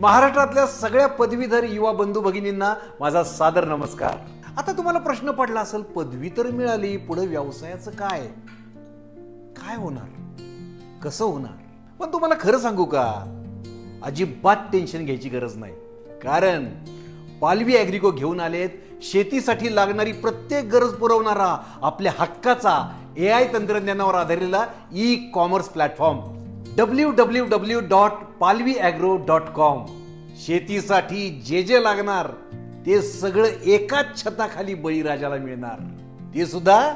महाराष्ट्रातल्या सगळ्या पदवीधर युवा बंधू भगिनींना माझा सादर नमस्कार. आता तुम्हाला प्रश्न पडला असेल पदवी तर मिळाली पुढे व्यवसायाचं काय? काय होणार? कसं होणार? पण तुम्हाला खरं सांगू का? अजिबात टेन्शन घ्यायची गरज नाही. कारण पालवी ॲग्रिको घेऊन आलेत शेतीसाठी लागणारी प्रत्येक गरज पुरवणारा आपल्या हक्काचा ए आय तंत्रज्ञानावर आधारलेला e commerce platform W W W dot Palvi agro dot com शेतीसाठी जे जे लागणार ते सगळं एकाच छताखाली बळीराजाला मिळणार. ते सुद्धा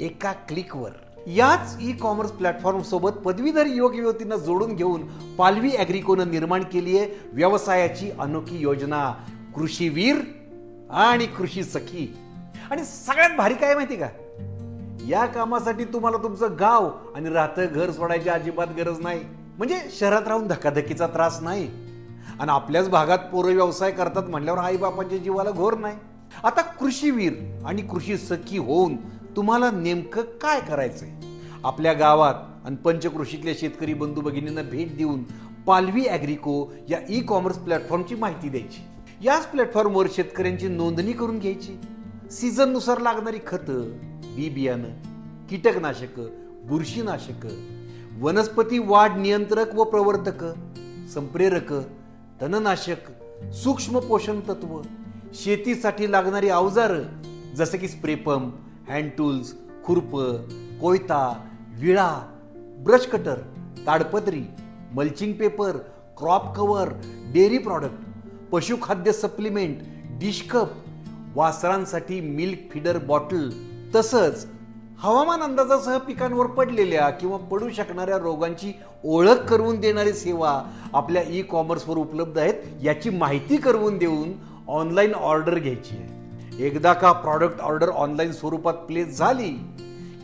एका क्लिकवर. याच ई कॉमर्स प्लॅटफॉर्म सोबत पदवीधर युवक युवतींना जोडून घेऊन पालवी ॲग्रिकोनं निर्माण केली आहे व्यवसायाची अनोखी योजना. कृषीवीर आणि कृषी सखी. आणि सगळ्यात भारी काय माहिती का? या कामासाठी तुम्हाला तुमचं गाव आणि राहतं घर सोडायची अजिबात गरज नाही. म्हणजे शहरात राहून धकाधकीचा त्रास नाही. आणि आपल्याच भागात पोरं व्यवसाय करतात म्हणल्यावर आई बापांच्या जीवाला घोर नाही. आता कृषीवीर आणि कृषी सखी होऊन तुम्हाला नेमकं काय करायचंय? आपल्या गावात आणि पंचकृषीतल्या शेतकरी बंधू भगिनींना भेट देऊन पालवी ॲग्रिको या ई कॉमर्स प्लॅटफॉर्मची माहिती द्यायची. याच प्लॅटफॉर्मवर शेतकऱ्यांची नोंदणी करून घ्यायची. सीझननुसार लागणारी खतं बी बियाणं कीटकनाशकं बुरशीनाशकं वनस्पती वाढ नियंत्रक व प्रवर्धक संप्रेरक तणनाशक सूक्ष्म पोषण तत्व शेतीसाठी लागणारी अवजारं जसं की स्प्रेपंप हँड टूल्स खुरप कोयता विळा brush cutter ताडपत्री mulching paper crop cover dairy product पशुखाद्य सप्लिमेंट डिश कप वासरांसाठी मिल्क फिडर बॉटल तसंच हवामान अंदाजासह पिकांवर पडलेल्या किंवा पडू शकणाऱ्या रोगांची ओळख करून देणारी सेवा आपल्या ई कॉमर्सवर उपलब्ध आहेत याची माहिती करून देऊन ऑनलाईन ऑर्डर घ्यायची आहे. एकदा का प्रॉडक्ट ऑर्डर ऑनलाईन स्वरूपात प्लेस झाली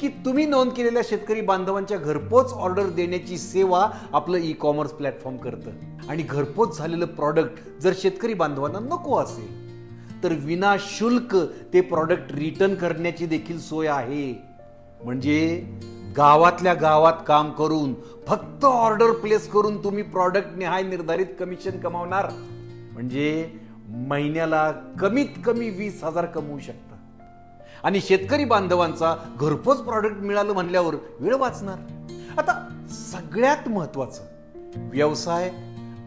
की तुम्ही नोंद केलेल्या शेतकरी बांधवांच्या घरपोच ऑर्डर देण्याची सेवा आपलं ई कॉमर्स प्लॅटफॉर्म करतं. आणि घरपोच झालेलं प्रॉडक्ट जर शेतकरी बांधवांना नको असेल तर विना शुल्क ते प्रॉडक्ट रिटर्न करण्याची देखील सोय आहे. म्हणजे गावातल्या गावात काम करून फक्त ऑर्डर प्लेस करून तुम्ही प्रॉडक्ट निहाय निर्धारित कमिशन कमावणार. म्हणजे महिन्याला कमीत कमी वीस हजार कमवू शकता. आणि शेतकरी बांधवांचा घरपोच प्रॉडक्ट मिळालं म्हणल्यावर वेळ वाचणार. आता सगळ्यात महत्वाचं व्यवसाय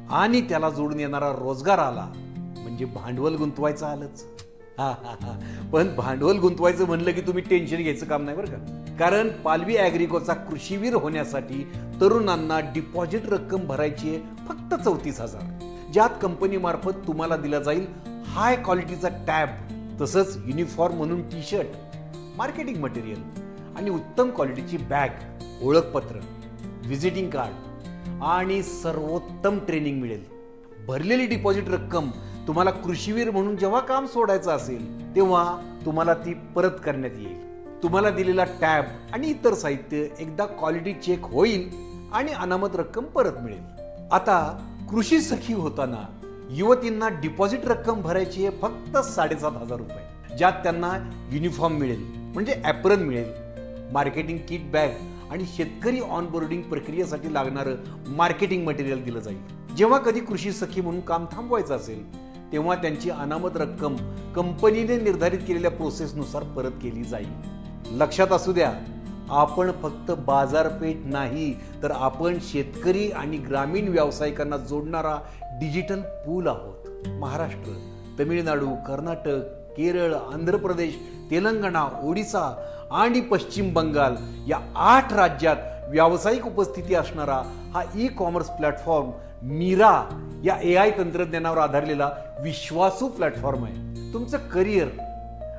आणि त्याला जोडून येणारा रोजगार आला. म्हणजे भांडवल गुंतवायचं आलंच. हा, हा, हा. पण भांडवल गुंतवायचं म्हणलं की तुम्ही टेन्शन घ्यायचं काम नाही बरं का? कारण पालवी ॲग्रिकोचा कृषीवीर होण्यासाठी तरुणांना डिपॉझिट रक्कम भरायची आहे फक्त चौतीस हजार. ज्यात कंपनीमार्फत तुम्हाला दिला जाईल हाय क्वालिटीचा टॅब तसंच युनिफॉर्म म्हणून टी शर्ट मार्केटिंग मटेरियल आणि उत्तम क्वालिटीची बॅग ओळखपत्र व्हिजिटिंग कार्ड आणि सर्वोत्तम ट्रेनिंग मिळेल. भरलेली डिपॉझिट रक्कम तुम्हाला कृषीवीर म्हणून जेव्हा काम सोडायचं असेल तेव्हा तुम्हाला ती परत करण्यात येईल. तुम्हाला दिलेला टॅब आणि इतर साहित्य एकदा क्वालिटी चेक होईल आणि अनामत रक्कम परत मिळेल. आता कृषी सखी होताना युवतींना डिपॉझिट रक्कम भरायची आहे फक्त साडेसात हजार रुपये. ज्यात त्यांना युनिफॉर्म मिळेल म्हणजे ॲप्रन मिळेल मार्केटिंग किट बॅग आणि शेतकरी ऑनबोर्डिंग प्रक्रियेसाठी लागणारं मार्केटिंग मटेरियल दिलं जाईल. जेव्हा कधी कृषी सखी म्हणून काम थांबवायचं असेल तेव्हा त्यांची अनामत रक्कम कंपनीने निर्धारित केलेल्या प्रोसेसनुसार परत केली जाईल. लक्षात असू द्या आपण फक्त बाजारपेठ नाही तर आपण शेतकरी आणि ग्रामीण व्यावसायिकांना जोडणारा डिजिटल पूल आहोत. महाराष्ट्र तमिळनाडू कर्नाटक केरळ आंध्र प्रदेश तेलंगणा ओडिसा आणि पश्चिम बंगाल या आठ राज्यात व्यावसायिक उपस्थिती असणारा हा ई कॉमर्स प्लॅटफॉर्म मीरा या ए आय तंत्रज्ञानावर आधारलेला विश्वासू प्लॅटफॉर्म आहे. तुमचं करिअर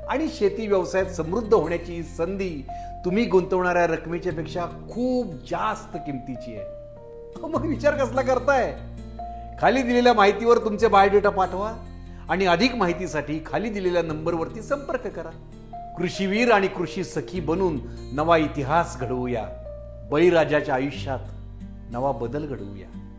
आणि शेती व्यवसायात समृद्ध होण्याची ही संधी तुम्ही गुंतवणाऱ्या रकमेच्या पेक्षा खूप जास्त किमतीची आहे. मग विचार कसला करताय? खाली दिलेल्या माहितीवर तुमचे बायोडेटा पाठवा आणि अधिक माहितीसाठी खाली दिलेल्या नंबरवरती संपर्क करा. कृषीवीर आणि कृषी सखी बनून नवा इतिहास घडवूया. बळीराजाच्या आयुष्यात नवा बदल घडवूया.